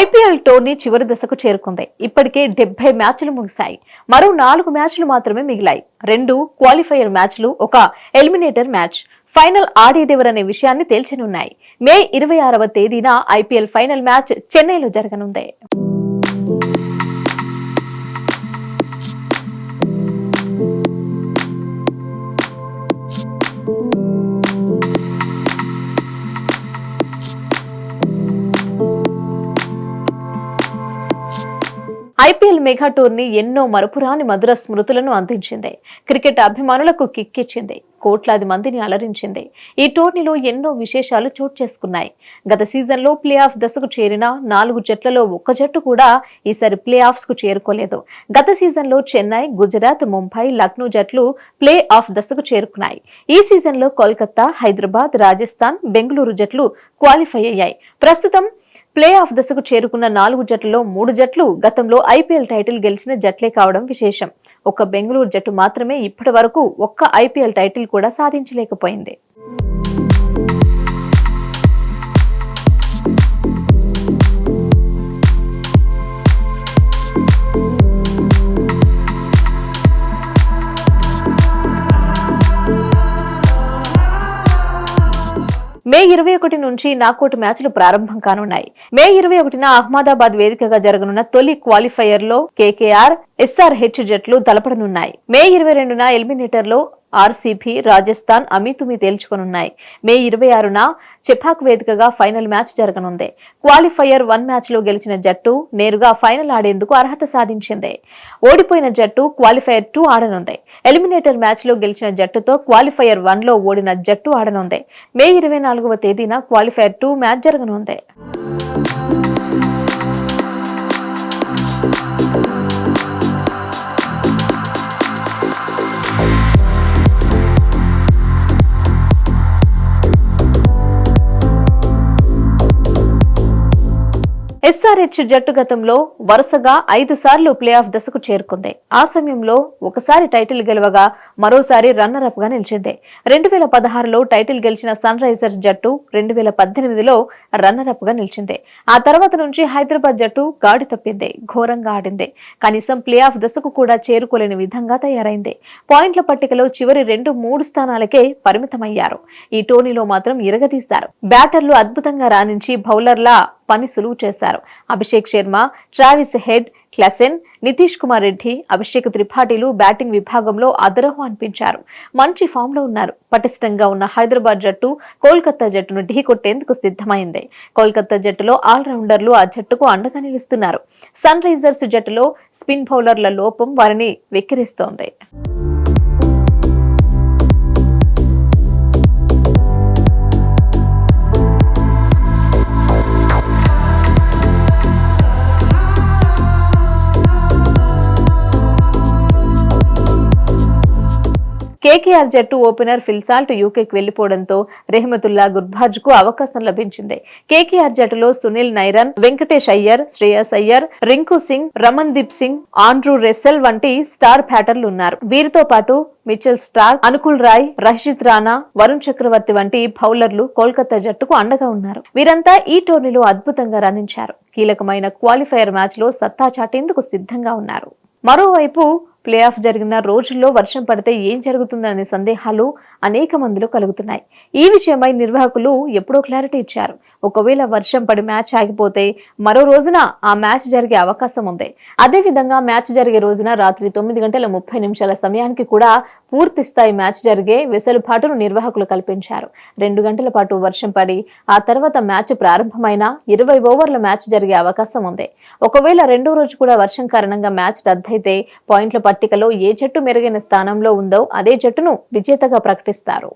IPL tourney చివరి దశకు చేరుకుంది. ఇప్పటికే డెబ్బై మ్యాచ్లు ముగిశాయి. మరో నాలుగు మ్యాచ్లు మాత్రమే మిగిలాయి. రెండు క్వాలిఫైయర్ మ్యాచ్లు ఒక ఎలిమినేటర్ మ్యాచ్. ఫైనల్ ఆడేదెవరనే విషయాన్ని తేల్చనున్నాయి. మే ఇరవై ఆరవ తేదీన ఐపీఎల్ ఫైనల్ మ్యాచ్ చెన్నైలో జరగనుంది. ఐపీఎల్ మెగా టోర్నీ ఎన్నో మరపురాని మధుర స్మృతులను అందించింది. క్రికెట్ అభిమానులకు కిక్కిచ్చింది. కోట్లాది మందిని అలరించింది. ఈ టోర్నీలో ఎన్నో విశేషాలు చోటు చేసుకున్నాయి. గత సీజన్లో ప్లే ఆఫ్ దశకు చేరిన నాలుగు జట్లలో ఒక్క జట్టు కూడా ఈసారి ప్లే ఆఫ్స్కు చేరుకోలేదు. గత సీజన్లో చెన్నై గుజరాత్ ముంబై లక్నో జట్లు ప్లే ఆఫ్ దశకు చేరుకున్నాయి. ఈ సీజన్లో కోల్కతా హైదరాబాద్ రాజస్థాన్ బెంగళూరు జట్లు క్వాలిఫై అయ్యాయి. ప్రస్తుతం ప్లే ఆఫ్ దశకు చేరుకున్న నాలుగు జట్లలో మూడు జట్లు గతంలో ఐపీఎల్ టైటిల్ గెలిచిన జట్లే కావడం విశేషం. ఒక బెంగళూరు జట్టు మాత్రమే ఇప్పటి వరకు ఒక్క ఐపీఎల్ టైటిల్ కూడా సాధించలేకపోయింది. మే ఇరవై ఒకటి నుంచి నాకౌట్ మ్యాచ్లు ప్రారంభం కానున్నాయి. మే ఇరవై ఒకటిన అహ్మదాబాద్ వేదికగా జరగనున్న తొలి క్వాలిఫైయర్లో కేకేఆర్ ఎస్ఆర్హెచ్ జట్లు తలపడనున్నాయి. మే ఇరవై రెండున ఎలిమినేటర్లో ఆర్సీబీ రాజస్థాన్ అమీతుమి తేల్చుకొనున్నాయి. మే ఇరవై ఆరున చెపాక్ వేదికగా ఫైనల్ మ్యాచ్ జరగనుంది. క్వాలిఫైయర్ వన్ మ్యాచ్లో గెలిచిన జట్టు నేరుగా ఫైనల్ ఆడేందుకు అర్హత సాధించింది. ఓడిపోయిన జట్టు క్వాలిఫైయర్ టూ ఆడనుంది. ఎలిమినేటర్ మ్యాచ్లో గెలిచిన జట్టుతో క్వాలిఫైయర్ వన్లో ఓడిన జట్టు ఆడనుంది. మే ఇరవై నాలుగవ తేదీన క్వాలిఫైయర్ టూ మ్యాచ్ జరగనుంది. ఎస్ఆర్హెచ్ జట్టు గతంలో వరుసగా ఐదు సార్లు ప్లే ఆఫ్ దశకు చేరుకుంది. ఆ సమయంలో ఒకసారి టైటిల్ గెలవగా మరోసారి రన్నర్ అప్గా నిలిచింది. రెండు వేల పదహారులో టైటిల్ గెలిచిన సన్ రైజర్స్ జట్టు రెండు వేల పద్దెనిమిదిలో రన్నర్ అప్గా నిలిచింది. ఆ తర్వాత నుంచి హైదరాబాద్ జట్టు గాడి తప్పింది ఘోరంగా ఆడింది. కనీసం ప్లే ఆఫ్ దశకు కూడా చేరుకోలేని విధంగా తయారైంది. పాయింట్ల పట్టికలో చివరి రెండు మూడు స్థానాలకే పరిమితమయ్యారు. ఈ టోర్నీలో మాత్రం ఇరగదీస్తారు బ్యాటర్లు అద్భుతంగా రాణించి బౌలర్ల పని సులువు చేశారు. Abhishek Sharma Travis Head Klaasen Nitish Kumar Reddy Abhishek త్రిపాఠిలు batting విభాగంలో అదరహం అనిపించారు. మంచి ఫామ్లో ఉన్నారు. పటిష్టంగా ఉన్న హైదరాబాద్ జట్టు కోల్కతా జట్టును ఢీకొట్టేందుకు సిద్ధమైంది. కోల్కతా జట్టులో ఆల్రౌండర్లు ఆ జట్టుకు అండగా నిలుస్తున్నారు. సన్ రైజర్స్ జట్టులో స్పిన్ బౌలర్ల లోపం వారిని వెక్కిరిస్తోంది. కేకేఆర్ జట్టు ఓపెనర్ ఫిల్సాల్ట్ యూకేకి వెళ్ళిపోవడంతో రెహమతుల్లా గుర్బాజ్కు అవకాశం లభించింది. కేకేఆర్ జట్టులో Sunil Narine Venkatesh Iyer Shreyas Iyer Rinku Singh Ramandeep Singh Andre Russell వంటి స్టార్ బ్యాటర్లు ఉన్నారు. వీరితో పాటు మిచెల్ స్టార్ అనుకుల్ రాయ్ రషిత్ రాణా వరుణ్ చక్రవర్తి వంటి బౌలర్లు కోల్కతా జట్టుకు అండగా ఉన్నారు. వీరంతా ఈ టోర్నీలో అద్భుతంగా రాణించారు. కీలకమైన క్వాలిఫైయర్ మ్యాచ్లో సత్తా చాటేందుకు సిద్ధంగా ఉన్నారు. మరోవైపు ప్లే ఆఫ్ జరిగిన రోజుల్లో వర్షం పడితే ఏం జరుగుతుందనే సందేహాలు అనేక మందిలో కలుగుతున్నాయి. ఈ విషయమై నిర్వాహకులు ఎప్పుడో క్లారిటీ ఇచ్చారు. ఒకవేళ వర్షం పడి మ్యాచ్ ఆగిపోతే మరో రోజున ఆ మ్యాచ్ జరిగే అవకాశం ఉంది. అదే విధంగా మ్యాచ్ జరిగే రోజున రాత్రి తొమ్మిది గంటల ముప్పై నిమిషాల సమయానికి కూడా పూర్తి స్థాయి మ్యాచ్ జరిగే వెసులుబాటును నిర్వాహకులు కల్పించారు. రెండు గంటల పాటు వర్షం పడి ఆ తర్వాత మ్యాచ్ ప్రారంభమైన ఇరవై ఓవర్ల మ్యాచ్ జరిగే అవకాశం ఉంది. ఒకవేళ రెండో రోజు కూడా వర్షం కారణంగా మ్యాచ్ రద్దయితే పాయింట్ల పట్టికలో ఏ జట్టు మెరుగైన స్థానంలో ఉందో అదే జట్టును విజేతగా ప్రకటిస్తారు.